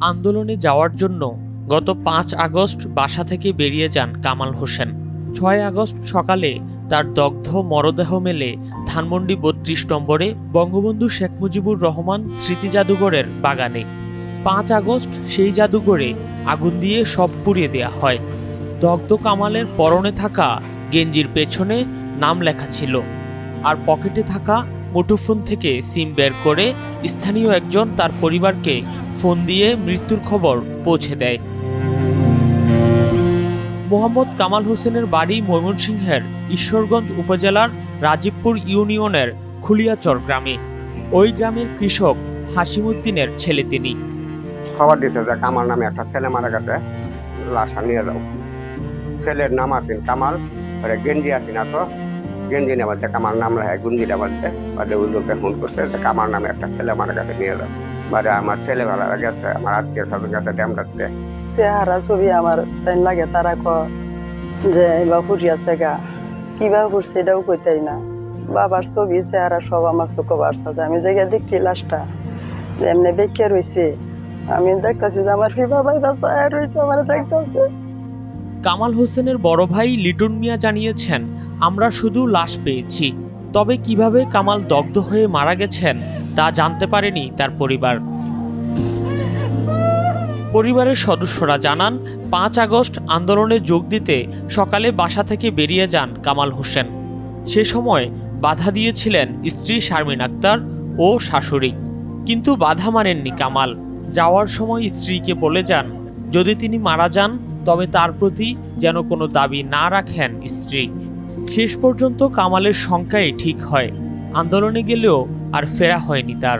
আন্দোলনে যাওয়ার জন্য গত পাঁচ আগস্ট বাসা থেকে বেরিয়ে যান কামাল হোসেন। ছয় আগস্ট সকালে তার দগ্ধ মরদেহ মেলে ধানমন্ডি বত্রিশ নম্বরে বঙ্গবন্ধু শেখ মুজিবুর রহমান স্মৃতি জাদুঘরের বাগানে। পাঁচ আগস্ট সেই জাদুঘরে আগুন দিয়ে সব পুড়িয়ে দেয়া হয়। দগ্ধ কামালের পরনে থাকা গেঞ্জির পেছনে নাম লেখা ছিল। আর পকেটে থাকা মুঠোফোন থেকে সিম বের করে স্থানীয় একজন তার পরিবারকে ফোন দিয়ে মৃত্যুর খবর পৌঁছে দেয়। মোহাম্মদ কামাল হোসেনের বাড়ি ময়মনসিংহের ঈশ্বরগঞ্জ উপজেলার রাজীবপুর ইউনিয়নের খুলিয়াচর গ্রামে। ওই গ্রামের কৃষক হাসিমুদ্দিনের ছেলে তিনি। খবর দিছে যে কামাল নামে একটা ছেলে মারা গেছে, লাশটা নিয়ে যাও। ছেলের নাম আছেন কামাল, ওরে গেঞ্জি আছি না তো? গেঞ্জি নেবার কামাল নাম রাখে, গুঞ্জি নেবার বাদে ওই লোকে ফোন করছে কামাল নামে একটা ছেলে মারা গেছে, নিয়ে যাও। বাদে আমার ছেলে ভালো গেছে আমার আত্মীয় স্বজন গেছে ড্যামটাতে চেহারা ছবি আমার তাই লাগে তারা ক যে এবার ফুটিয়াছে গা কীভাবে ফুটছে এটাও কইতাই না বাবার ছবি চেহারা সব আমার চোখে বাড়ছে যে আমি জায়গায় দেখছি লাশটা যে এমনি বেঁকে রয়েছে আমি দেখতেছি যে আমার ফি বাবা চায়া রয়েছে আমার দেখতেছে। কামাল হোসেনের বড় ভাই লিটন মিয়া জানিয়েছেন আমরা শুধু লাশ পেয়েছি তবে কীভাবে কামাল দগ্ধ হয়ে মারা গেছেন তা জানতে পারেনি তার পরিবার। পরিবারের সদস্যরা জানান, পাঁচ আগস্ট আন্দোলনে যোগ দিতে সকালে বাসা থেকে বেরিয়ে যান কামাল হোসেন। সে সময় বাধা দিয়েছিলেন স্ত্রী শারমিন আক্তার ও শাশুড়ি। কিন্তু বাধা মানেননি কামাল। যাওয়ার সময় স্ত্রীকে বলে যান, যদি তিনি মারা যান, তবে তার প্রতি যেন কোনো দাবি না রাখেন স্ত্রী। শেষ পর্যন্ত কামালের সংখ্যাই ঠিক হয়। আন্দোলনে গেলেও আর ফেরা হয়নি তার।